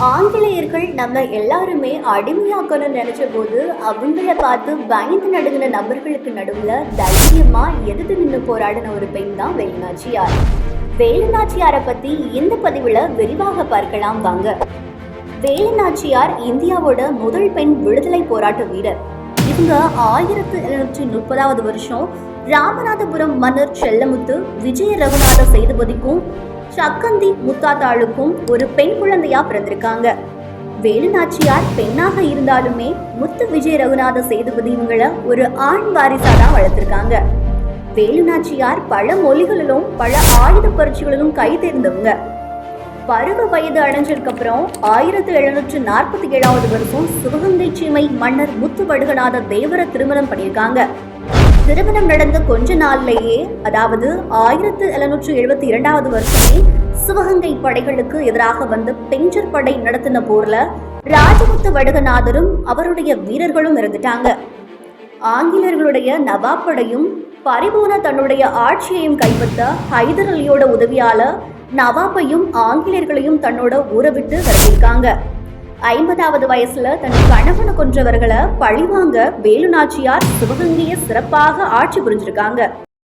ஆங்கிலேயர்கள் நம்ம எல்லாருமே அடிமையாக்கணும்னு நினைச்ச போது அவங்கள பார்த்து பயந்து நடுங்கின நபர்களுக்கு நடுவுல தைரியமா எதிர்த்து நின்று போராடின ஒரு பெண் தான் வேலுநாச்சியார் வேலுநாச்சியாரை பத்தி இந்த பதிவுல விரிவாக பார்க்கலாம் வாங்க. வேலுநாச்சியார் இந்தியாவோட முதல் பெண் விடுதலை போராட்ட வீரர். இவங்க ஆயிரத்தி எழுநூற்றி முப்பதாவது வருஷம் ராமநாதபுரம் மன்னர் செல்லமுத்து விஜய ரகுநாத சேதுபதிக்கும் சக்கந்தி முத்தாத்தாளுக்கும் ஒரு பெண் குழந்தையா பிறந்திருக்காங்க. வேலுநாச்சியார் பெண்ணாக இருந்தாலுமே முத்து விஜய் ரகுநாத சேதுபதி இவங்களை ஒரு ஆண் வாரிசா தான் வளர்த்திருக்காங்க. வேலுநாச்சியார் பல மொழிகளிலும் பல ஆயுத புரட்சிகளிலும் கை தேர்ந்தவங்க. பருவ வயது அடைஞ்சதுக்கு அப்புறம் ஆயிரத்தி எழுநூற்று நாற்பத்தி ஏழாவது வருஷம் சிவகங்கை சீமை மன்னர் முத்து வடுகநாத தேவரை திருமணம் பண்ணியிருக்காங்க. திருமணம் நடந்த கொஞ்ச நாள்லேயே அதாவது ஆயிரத்து எழுநூற்று எழுபத்தி இரண்டாவது வருஷமே சிவகங்கை படைகளுக்கு எதிராக வந்து பெஞ்சர் படை நடத்தின போர்ல ராஜமுத்து வடுகநாதரும் அவருடைய வீரர்களும் இருந்துட்டாங்க ஆங்கிலேயர்களுடைய நவாப் படையும் பரிபூர்ண தன்னுடைய ஆட்சியையும் கைப்பற்ற ஹைதர் அலியோட உதவியால நவாப்பையும் ஆங்கிலேயர்களையும் தன்னோட ஊறவிட்டு விட்டு விரட்டியிருக்காங்க. ஐம்பதாவது வயசுல தன் கணவனை கொன்றவர்களை பழிவாங்க வேலுநாச்சியார் சிவகங்கையை சிறப்பாக ஆட்சி புரிஞ்சிருக்காங்க.